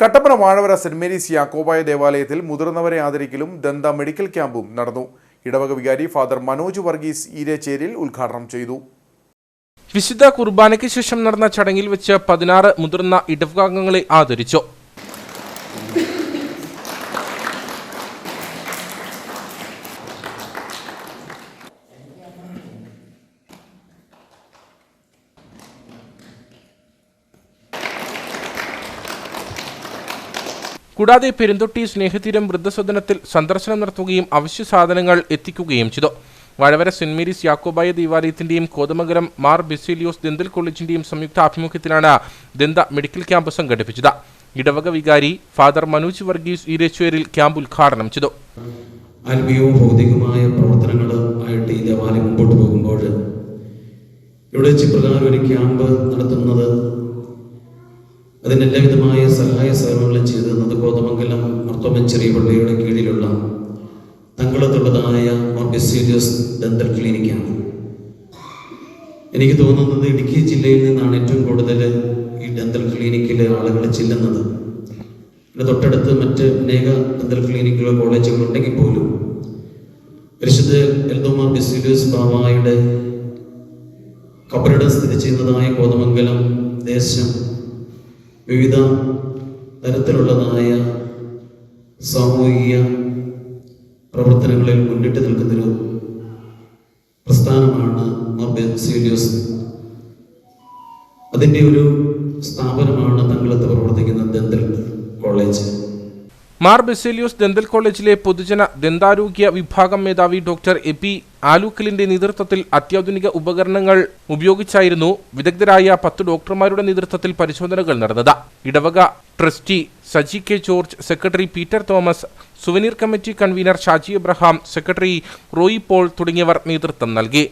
Kattappana Vazhavara saint Mary's Yakobaya ദേവാലയത്തിൽ മുതിർന്നവരെ ആദരിക്കലും ദന്ത മെഡിക്കൽ ക്യാമ്പും നടന്നു. ഇടവക വികാരി ഫാദർ മനോജ് വർഗീസ് ഈരേച്ചേരിൽ ഉദ്ഘാടനം ചെയ്തു. വിശുദ്ധ കുർബാനയ്ക്ക് ശേഷം നടന്ന ചടങ്ങിൽ വെച്ച് പതിനാറ് മുതിർന്ന ഇടവകാംഗങ്ങളെ ആദരിച്ചു. കൂടാതെ പെരുന്തൊട്ടി സ്നേഹതീരം വൃദ്ധസദനത്തിൽ സന്ദർശനം നടത്തുകയും അവശ്യ സാധനങ്ങൾ എത്തിക്കുകയും ചെയ്തു. വഴവര സെന്റ് മേരീസ് യാക്കോബായ ദേവാലയത്തിന്റെയും കോതമംഗലം മാർ ബെസിലിയോസ് ദന്തൽ കോളേജിന്റെയും സംയുക്ത ആഭിമുഖ്യത്തിലാണ് ദന്ത മെഡിക്കൽ ക്യാമ്പ് സംഘടിപ്പിച്ചത്. ഇടവക വികാരി ഫാദർ മനോജ് വർഗീസ് ഈരച്ചേരിൽ ക്യാമ്പ് ഉദ്ഘാടനം ചെയ്തു. ആത്മീയവും ഭൗതികമായ പ്രവർത്തനങ്ങൾ ആയിട്ട് ഈ ദേവാലയം മുമ്പോട്ട് പോകുമ്പോൾ ഇവിടെ വെച്ച് പ്രകാരം ഒരു ക്യാമ്പ് നടത്തുന്നത് അതിന് എല്ലാവിധമായ സഹായ സഹകരണങ്ങളും ചെറിയ പള്ളിയുടെ കീഴിലുള്ള തങ്കളത്തുള്ളതായ മോർഗസീരിയസ് ഡെന്തൽ ക്ലിനിക്കാണ്. എനിക്ക് തോന്നുന്നത് ഇടുക്കി ജില്ലയിൽ നിന്നാണ് ഏറ്റവും കൂടുതൽ ഈ ഡെന്തൽ ക്ലിനിക്കിലെ ആളുകൾ ചെല്ലുന്നത്. ഇവിടെ തൊട്ടടുത്ത് മറ്റ് അനേക ഡെന്തൽ ക്ലിനിക്കുകളോ കോളേജുകളോ ഉണ്ടെങ്കിൽ പോലും പരിശുദ്ധ എൽദോമാർ ബെസിലിയസ് ബാബായുടെ കബറിടം സ്ഥിതി ചെയ്യുന്നതായ കോതമംഗലം ദേശം വിവിധ തരത്തിലുള്ളതായ സാമൂഹിക പ്രവർത്തനങ്ങളിൽ മുന്നിട്ട് നിൽക്കുന്നൊരു പ്രസ്ഥാനമാണ് മാർ ബെസിലിയസ് അതിന്റെ ഒരു സ്ഥാപനമാണ് തങ്ങളത്ത് പ്രവർത്തിക്കുന്ന ദന്തൽ മാർ ബെസേലിയോസ് ദന്തൽ കോളേജിലെ പൊതുജന ദന്താരോഗ്യ വിഭാഗം മേധാവി ഡോക്ടർ എ പി ആലൂക്കലിന്റെ നേതൃത്വത്തിൽ അത്യാധുനിക ഉപകരണങ്ങൾ ഉപയോഗിച്ചായിരുന്നു വിദഗ്ധരായ പത്ത് ഡോക്ടർമാരുടെ നേതൃത്വത്തിൽ പരിശോധനകൾ നടന്നത്. ഇടവക trustee Saji K George secretary Peter Thomas souvenir committee convener Shaji Abraham secretary Roy Paul തുടങ്ങിയവർ നേതൃത്വം നൽകി.